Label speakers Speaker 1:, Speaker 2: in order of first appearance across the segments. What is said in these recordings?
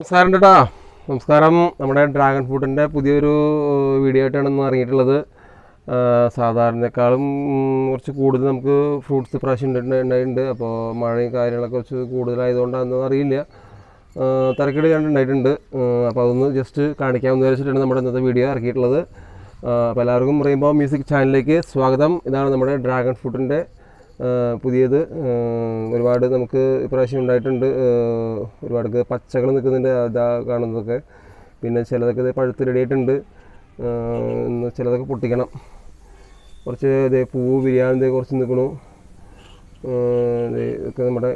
Speaker 1: നമസ്കാരം കേട്ടാ നമസ്കാരം. നമ്മുടെ ഡ്രാഗൺ ഫ്രൂട്ടിന്റെ പുതിയൊരു വീഡിയോ ആയിട്ടാണ് ഇന്ന് ഇറങ്ങിയിട്ടുള്ളത്. സാധാരണക്കാളും കുറച്ച് കൂടുതൽ നമുക്ക് ഫ്രൂട്ട്സ് പ്രാവശ്യം ഉണ്ടായിട്ടുണ്ട് അപ്പോൾ മഴയും കാര്യങ്ങളൊക്കെ കുറച്ച് കൂടുതലായതുകൊണ്ടാണെന്ന് അറിയില്ല. തിരക്കേട് കണ്ടുണ്ടായിട്ടുണ്ട് അപ്പോൾ അതൊന്ന് ജസ്റ്റ് കാണിക്കാമെന്ന് വിചാരിച്ചിട്ടാണ് നമ്മുടെ ഇന്നത്തെ വീഡിയോ ഇറക്കിയിട്ടുള്ളത്. അപ്പോൾ എല്ലാവർക്കും റെയിൻബോ മ്യൂസിക് ചാനലിലേക്ക് സ്വാഗതം. ഇതാണ് നമ്മുടെ ഡ്രാഗൺ ഫ്രൂട്ടിന്റെ പുതിയത് ഒരുപാട് നമുക്ക് ഇപ്രാവശ്യം ഉണ്ടായിട്ടുണ്ട്. ഒരുപാട് പച്ചകൾ നിൽക്കുന്നുണ്ട് അതാ കാണുന്നതൊക്കെ. പിന്നെ ചിലതൊക്കെ പഴുത്ത് റെഡിയായിട്ടുണ്ട് ചിലതൊക്കെ പൊട്ടിക്കണം. കുറച്ച് ഇതേ പൂവ് ബിരിയാണി ഇതേ കുറച്ച് നിൽക്കണു. ഇതൊക്കെ നമ്മുടെ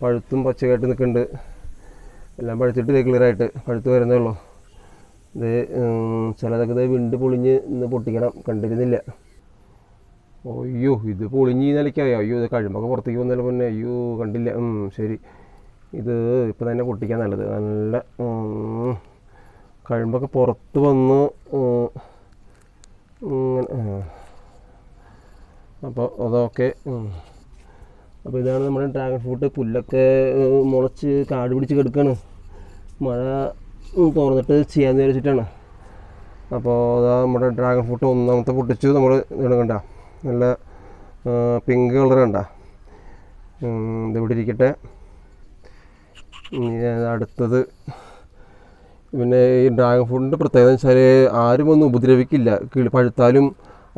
Speaker 1: പഴുത്തും പച്ചയായിട്ട് നിൽക്കുന്നുണ്ട്. എല്ലാം പഴുത്തിട്ട് ക്ലിയറായിട്ട് പഴുത്ത് വരുന്നേ ഉള്ളൂ. ഇത് ചിലതൊക്കെ ഇത് വിണ്ട് പൊളിഞ്ഞ് ഇന്ന് പൊട്ടിക്കണം. കണ്ടിരുന്നില്ല. അയ്യോ ഇത് പൊളിഞ്ഞ് നിലയ്ക്കായി? അയ്യോ ഇത് കഴിയുമ്പോൾ പുറത്തേക്ക് വന്നതിന് മുന്നേ അയ്യോ കണ്ടില്ല. ശരി. ഇത് ഇപ്പം തന്നെ പൊട്ടിക്കാൻ നല്ലത്. നല്ല കഴിയുമ്പോൾ പുറത്ത് വന്ന് ഇങ്ങനെ അപ്പോൾ അതൊക്കെ അപ്പോൾ ഇതാണ് നമ്മുടെ ഡ്രാഗൺ ഫ്രൂട്ട് പുല്ലൊക്കെ മുളച്ച് കാട് പിടിച്ച് കിടക്കുകയാണ് മഴ തുറന്നിട്ട് ചെയ്യാമെന്ന് വിചാരിച്ചിട്ടാണ്. അപ്പോൾ അതാ നമ്മുടെ ഡ്രാഗൺ ഫ്രൂട്ട് ഒന്നാമത്തെ പൊട്ടിച്ചു. നമ്മൾ ഇവിടെ കണ്ട. നല്ല പിങ്ക് കളർ കണ്ട. ഇതിവിടെ ഇരിക്കട്ടെ. അടുത്തത് പിന്നെ ഈ ഡ്രാഗൺ ഫ്രൂട്ടിന്റെ പ്രത്യേകത എന്ന് വെച്ചാൽ ആരും ഒന്നും ഉപദ്രവിക്കില്ല. കിളി പഴുത്താലും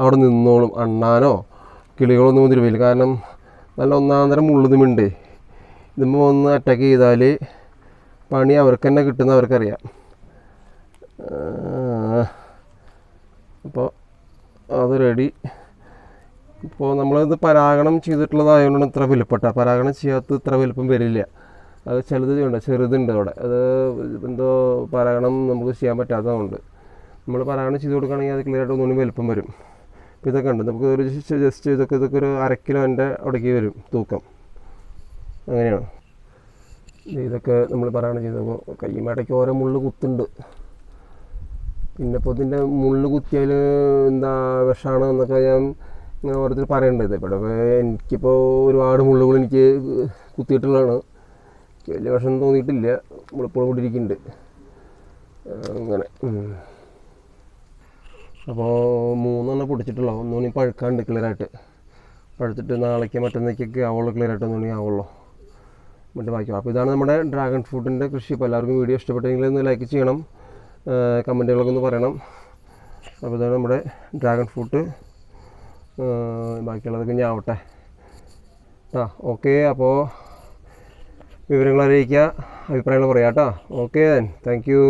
Speaker 1: അവിടെ നിന്നോളും. അണ്ണാനോ കിളികളൊന്നും ഉപദ്രവിക്കില്ല. കാരണം നല്ല ഒന്നാന്തരം മുള്ളുതുമുണ്ട് ഇതുമ്പോൾ ഒന്ന് അറ്റാക്ക് ചെയ്താൽ പണി അവർക്ക് തന്നെ കിട്ടുന്ന അവർക്കറിയാം അപ്പോൾ അത് റെഡി ഇപ്പോൾ നമ്മളിത് പരാഗണം ചെയ്തിട്ടുള്ളതായതുകൊണ്ടാണ് ഇത്ര വലുപ്പട്ട പരാഗണം ചെയ്യാത്ത ഇത്ര വലുപ്പം വരില്ല. അത് ചിലത് ഉണ്ട് ചെറുതുണ്ട് അവിടെ. അത് എന്തോ പരാഗണം നമുക്ക് ചെയ്യാൻ പറ്റാത്തതുകൊണ്ട്. നമ്മൾ പരാഗണം ചെയ്ത് കൊടുക്കുകയാണെങ്കിൽ അത് ക്ലിയർ ആയിട്ട് ഒന്നുകൂടി വലുപ്പം വരും. അപ്പോൾ ഇതൊക്കെ ഉണ്ട്. നമുക്ക് ഒരു ജസ്റ്റ് ഇതൊക്കെ ഇതൊക്കെ ഒരു അര കിലോന്റെ അവിടേക്ക് വരും തൂക്കം. അങ്ങനെയാണ്. ഇതൊക്കെ നമ്മൾ പരാഗണം ചെയ്തപ്പോൾ കയ്യുമേടയ്ക്ക് ഓരോ മുള്ള് കുത്തുണ്ട് പിന്നെ ഇപ്പോൾ ഇതിന്റെ മുള്ള് കുത്തിയാൽ എന്താ വിഷമാണ് എന്നൊക്കെ ഞാൻ ഓരോരുത്തർ പറയേണ്ടത്. ഇവിടെ എനിക്കിപ്പോൾ ഒരുപാട് മുള്ളുകൾ എനിക്ക് കുത്തിയിട്ടുള്ളതാണ്. എനിക്ക് വലിയ വിഷം തോന്നിയിട്ടില്ല. മുളിപ്പോൾ കൊണ്ടിരിക്കുന്നുണ്ട് അങ്ങനെ. അപ്പോൾ മൂന്നെണ്ണം പൊടിച്ചിട്ടുള്ളൂ. ഒന്നുകൂടി പഴുക്കാണ്ട് ക്ലിയറായിട്ട്. പഴുത്തിട്ട് നാളേക്ക് മറ്റന്നേക്കൊക്കെ ആവുള്ളൂ ക്ലിയറായിട്ട് ഒന്നുകൂടി ആവുള്ളൂ. മറ്റു ബാക്കി. അപ്പോൾ ഇതാണ് നമ്മുടെ ഡ്രാഗൺ ഫ്രൂട്ടിന്റെ കൃഷി. ഇപ്പോൾ എല്ലാവർക്കും വീഡിയോ ഇഷ്ടപ്പെട്ടെങ്കിൽ ഒന്ന് ലൈക്ക് ചെയ്യണം. കമന്റുകളൊക്കെ ഒന്ന് പറയണം. അപ്പോൾ ഇതാണ് നമ്മുടെ ഡ്രാഗൺ ഫ്രൂട്ട്. ബാക്കിയുള്ളതൊക്കെ ഞാൻ ആവട്ടെ. ആ ഓക്കെ അപ്പോൾ വിവരങ്ങൾ അറിയിക്കുക അഭിപ്രായങ്ങൾ പറയാം കേട്ടോ ഓക്കെ താങ്ക് യു